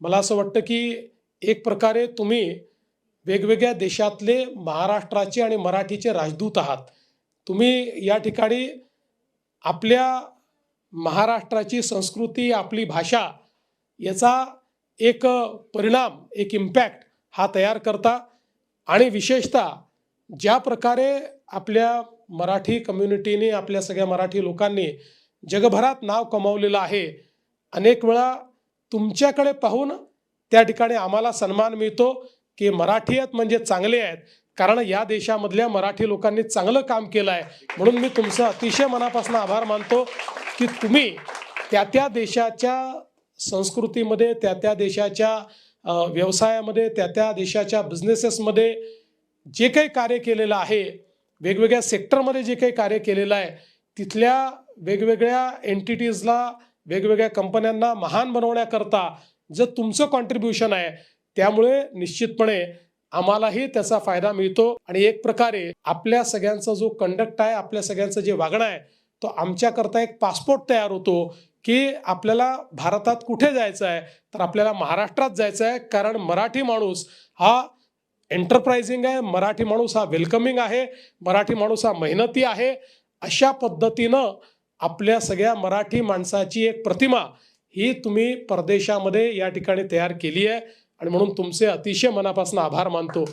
मला असं वाटतं की एक प्रकारे तुम्ही वेगवेगळ्या देशातले महाराष्ट्राचे आणि मराठीचे राजदूत आहात. तुम्ही या ठिकाणी आपल्या महाराष्ट्राची संस्कृती आपली भाषा याचा एक परिणाम एक इम्पॅक्ट हा तयार करता आणि विशेषतः ज्या प्रकारे आपल्या मराठी कम्युनिटीने आपल्या सगळ्या मराठी लोकांनी जगभरात नाव कमावलेलं आहे. अनेक वेळा तुमच्याकडे पाहून त्या ठिकाणी आम्हाला सन्मान मिळतो की मराठी आहेत म्हणजे चांगले आहेत. कारण या देशामधल्या मराठी लोकांनी चांगलं काम केलं आहे. म्हणून मी तुमचं अतिशय मनापासून आभार मानतो की तुम्ही त्या त्या देशाच्या संस्कृतीमध्ये त्या त्या देशाच्या व्यवसायामध्ये त्या त्या देशाच्या बिझनेसेसमध्ये जे काही कार्य केलेलं आहे वेगवेगळ्या सेक्टरमध्ये जे काही कार्य केलेलं आहे तिथल्या वेगवेगळ्या एंटिटीजला वेगवेगळ्या कंपन्यांना महान बनवण्याकरता जर तुमचं कॉन्ट्रीब्युशन आहे त्यामुळे निश्चितपणे आम्हालाही त्याचा फायदा मिळतो. आणि एक प्रकारे आपल्या सगळ्यांचा जो कंडक्ट आहे आपल्या सगळ्यांचं जे वागणं आहे तो आमच्याकरता एक पासपोर्ट तयार होतो की आपल्याला भारतात कुठे जायचं आहे तर आपल्याला महाराष्ट्रात जायचं आहे. कारण मराठी माणूस हा एंटरप्राइझिंग आहे मराठी माणूस हा वेलकमिंग आहे मराठी माणूस हा मेहनती आहे. अशा पद्धतीनं आपल्या सगळ्या मराठी माणसाची एक प्रतिमा ही तुम्ही परदेशामध्ये या ठिकाणी तयार केली आहे. आणि म्हणून तुमचे अतिशय मनापासून आभार मानतो.